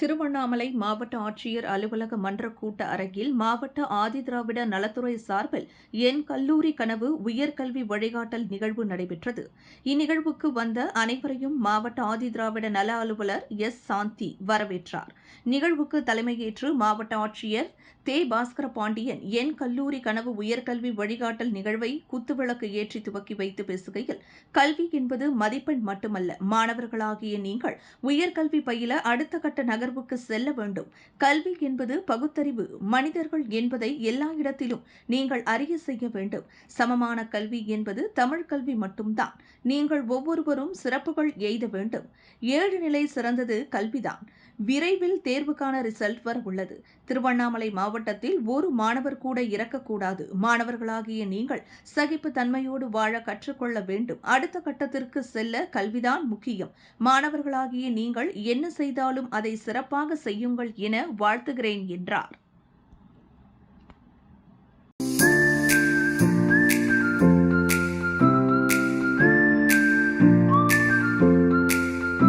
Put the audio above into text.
திருவண்ணாமலை மாவட்ட ஆட்சியர் அலுவலக மன்ற கூட்ட அரங்கில் மாவட்ட ஆதிதிராவிட நலத்துறை சார்பில் என் கல்லூரி கனவு உயர்கல்வி வழிகாட்டல் நிகழ்வு நடைபெற்றது. இந்நிகழ்வுக்கு வந்த அனைவரையும் மாவட்ட ஆதிதிராவிட நல அலுவலர் எஸ் சாந்தி வரவேற்றார். நிகழ்வுக்கு தலைமையேற்று மாவட்ட ஆட்சியர் தே. பாஸ்கர பாண்டியன் என் கல்லூரி கனவு உயர்கல்வி வழிகாட்டல் நிகழ்வை குத்துவிளக்கு ஏற்றி துவக்கி வைத்து பேசுகையில் கல்வி என்பது மதிப்பெண் மட்டுமல்ல மாணவர்களாகிய நீங்கள் உயர்கல்வி பயில அடுத்த கட்ட நகர்வுக்கு செல்ல வேண்டும். கல்வி என்பது பகுத்தறிவு மனிதர்கள் என்பதை எல்லா இடத்திலும் நீங்கள் அறிய செய்ய வேண்டும். சமமான கல்வி என்பது தமிழ் கல்வி மட்டும்தான். நீங்கள் ஒவ்வொருவரும் சிறப்புகள் எய்த வேண்டும். ஏழு நிலை சிறந்தது கல்விதான். விரைவில் தேர்வுக்கான ரிசல்ட் வர உள்ளது. திருவண்ணாமலை மாவட்டத்தில் ஒரு மாணவர் கூட இறக்கக்கூடாது. மாணவர்களாகிய நீங்கள் சகிப்பு தன்மையோடு வாழ கற்றுக்கொள்ள வேண்டும். அடுத்த கட்டத்திற்கு செல்ல கல்விதான் முக்கியம். மாணவர்களாகிய நீங்கள் என்ன செய்தாலும் அதை சிறப்பாக செய்யுங்கள் என வாழ்த்துகிறேன் என்றார்.